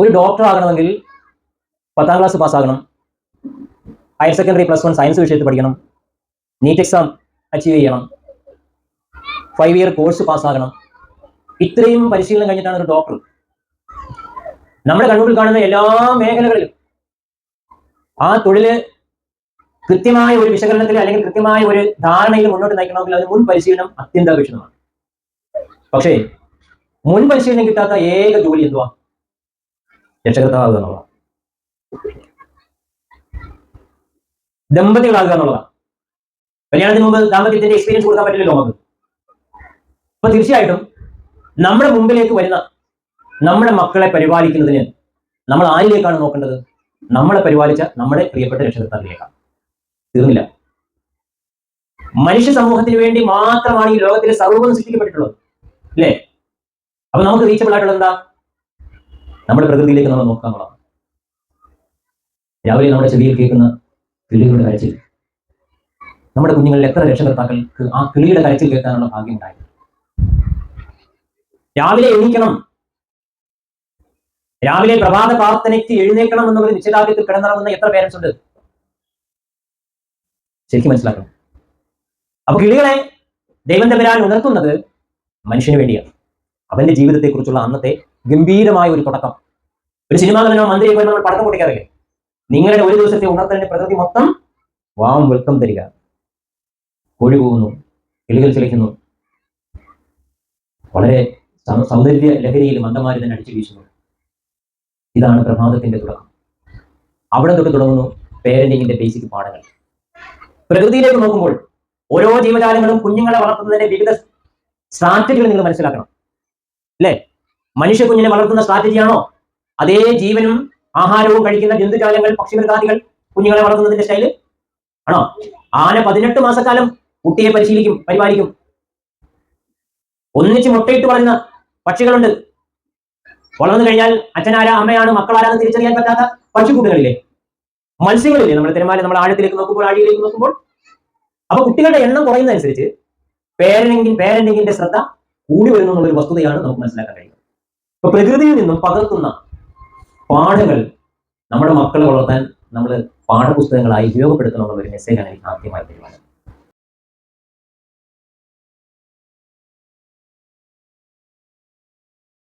ഒരു ഡോക്ടർ ആകണമെങ്കിൽ പത്താം class പാസ്സാകണം higher secondary plus one science വിഷയത്തിൽ പഠിക്കണം. നീറ്റ് എക്സാം അച്ചീവ് ചെയ്യണം. ഫൈവ് ഇയർ കോഴ്സ് പാസ്സാകണം ഇത്രയും പരിശീലനം കഴിഞ്ഞിട്ടാണ് ഒരു ഡോക്ടർ നമ്മുടെ കണ്ണൂരിൽ കാണുന്ന എല്ലാ മേഖലകളിലും ആ തൊഴിൽ കൃത്യമായ ഒരു വിശകലനത്തിൽ അല്ലെങ്കിൽ കൃത്യമായ ഒരു ധാരണയിൽ മുന്നോട്ട് നയിക്കണമെങ്കിൽ അതിന് മുൻ പരിശീലനം അത്യന്താപേക്ഷിതമാണ്. പക്ഷേ മുൻ പരിശീലനം കിട്ടാത്ത ഏക ജോലി എന്തുവാ? രക്ഷകർത്താവുക എന്നുള്ളതാണ്. ദമ്പതികളാകുക എന്നുള്ളതാണ്. കല്യാണത്തിന് മുമ്പ് ദാമ്പത്യത്തിന്റെ എക്സ്പീരിയൻസ് കൊടുക്കാൻ പറ്റില്ലല്ലോ നമുക്ക്. അപ്പൊ തീർച്ചയായിട്ടും നമ്മുടെ മുമ്പിലേക്ക് വരുന്ന നമ്മുടെ മക്കളെ പരിപാലിക്കുന്നതിന് നമ്മൾ ആരിലേക്കാണ് നോക്കേണ്ടത്? നമ്മളെ പരിപാലിച്ച നമ്മുടെ പ്രിയപ്പെട്ട രക്ഷകർത്താവിലേക്കാണ്. തീർന്നില്ല. മനുഷ്യ സമൂഹത്തിന് വേണ്ടി മാത്രമാണ് ഈ ലോകത്തിലെ സർവം സൃഷ്ടിക്കപ്പെട്ടിട്ടുള്ളത്. അല്ലേ? അപ്പൊ നമുക്ക് റീച്ചബിൾ ആയിട്ടുള്ളത് എന്താ? നമ്മുടെ പ്രകൃതിയിലേക്ക് നമ്മൾ നോക്കാൻ തുടങ്ങാം രാവിലെ നമ്മുടെ ചെവിയിൽ കേൾക്കുന്ന കിളികളുടെ കരച്ചിൽ. നമ്മുടെ കുഞ്ഞുങ്ങളിൽ എത്ര രക്ഷകർത്താക്കൾക്ക് ആ കിളിയുടെ കരച്ചിൽ കേൾക്കാനുള്ള ഭാഗ്യം ഉണ്ടായി രാവിലെ എണീക്കണം. രാവിലെ പ്രഭാത പ്രാർത്ഥനയ്ക്ക് എഴുന്നേൽക്കണം എന്നൊരു നിശ്ചയദാർഢ്യത്തിൽ കിടന്നിറങ്ങുന്ന എത്ര പേരൻസ് ഉണ്ട്? ശരിക്കും മനസ്സിലാക്കണം. അപ്പൊ കിളികളെ ദൈവം തമ്പരാൻ ഉണർത്തുന്നത് മനുഷ്യന് വേണ്ടിയാണ്. അവന്റെ ജീവിതത്തെക്കുറിച്ചുള്ള അന്നത്തെ ഗംഭീരമായ ഒരു തുടക്കം. ഒരു സിനിമാ നടനോ മന്ത്രിയെ പോയി നമ്മൾ പടക്കം പൊട്ടിക്കാറില്ലേ? നിങ്ങളുടെ ഒരു ദിവസത്തെ ഉണർത്തലിന്റെ പ്രകൃതി മൊത്തം വാം വെൽക്കം തരിക. കോഴി പോകുന്നു കിളികൾ ചിലയ്ക്കുന്നു. വളരെ സൗന്ദര്യ ലഹരിയിൽ മന്ദമാരി തന്നെ അടിച്ചു വീശുന്നു. ഇതാണ് പ്രഭാതത്തിന്റെ തുടക്കം. അവിടെ തൊട്ട് തുടങ്ങുന്നു പേരന്റിങ്ങിന്റെ ബേസിക് പാഠങ്ങൾ. പ്രകൃതിയിലേക്ക് നോക്കുമ്പോൾ ഓരോ ജീവജാലങ്ങളും കുഞ്ഞുങ്ങളെ വളർത്തുന്നതിന്റെ വിവിധ സ്ട്രാറ്റജികൾ നിങ്ങൾ മനസ്സിലാക്കണം. അല്ലേ? മനുഷ്യ കുഞ്ഞിനെ വളർത്തുന്ന സ്ട്രാറ്റജിയാണോ അതേ ജീവനും ആഹാരവും കഴിക്കുന്ന ജന്തുജാലങ്ങൾ പക്ഷിമൃഗാദികൾ കുഞ്ഞുങ്ങളെ വളർത്തുന്നതിന്റെ സ്റ്റൈൽ ആണോ? ആന പതിനെട്ട് മാസക്കാലം കുട്ടിയെ പരിശീലിക്കും പരിപാലിക്കും. ഒന്നിച്ച് മുട്ടയിട്ട് വളരുന്ന പക്ഷികളുണ്ട്. വളർന്നു കഴിഞ്ഞാൽ അച്ഛനാരാ അമ്മയാണ് മക്കളാരാന്ന് തിരിച്ചറിയാൻ പറ്റാത്ത പക്ഷിക്കൂട്ടുകളില്ലേ? മത്സ്യങ്ങളില്ലേ? നമ്മുടെ തിരമാല നമ്മൾ ആഴത്തിലേക്ക് നോക്കുമ്പോൾ ആഴിയിലേക്ക് നോക്കുമ്പോൾ. അപ്പൊ കുട്ടികളുടെ എണ്ണം കുറയുന്നതനുസരിച്ച് പേരന്റിംഗ് ശ്രദ്ധ കൂടി വരുന്നു എന്നുള്ളൊരു വസ്തുതയാണ് നമുക്ക് മനസ്സിലാക്കാൻ കഴിയുന്നത്. ഇപ്പൊ പ്രകൃതിയിൽ നിന്നും പകർത്തുന്ന പാഠങ്ങൾ നമ്മുടെ മക്കളെ വളർത്താൻ നമ്മൾ പാഠപുസ്തകങ്ങളായി ഉപയോഗപ്പെടുത്തണം ഒരു മെസ്സേജാണ് എനിക്ക് ആദ്യമായി തരുവാനുള്ളത്.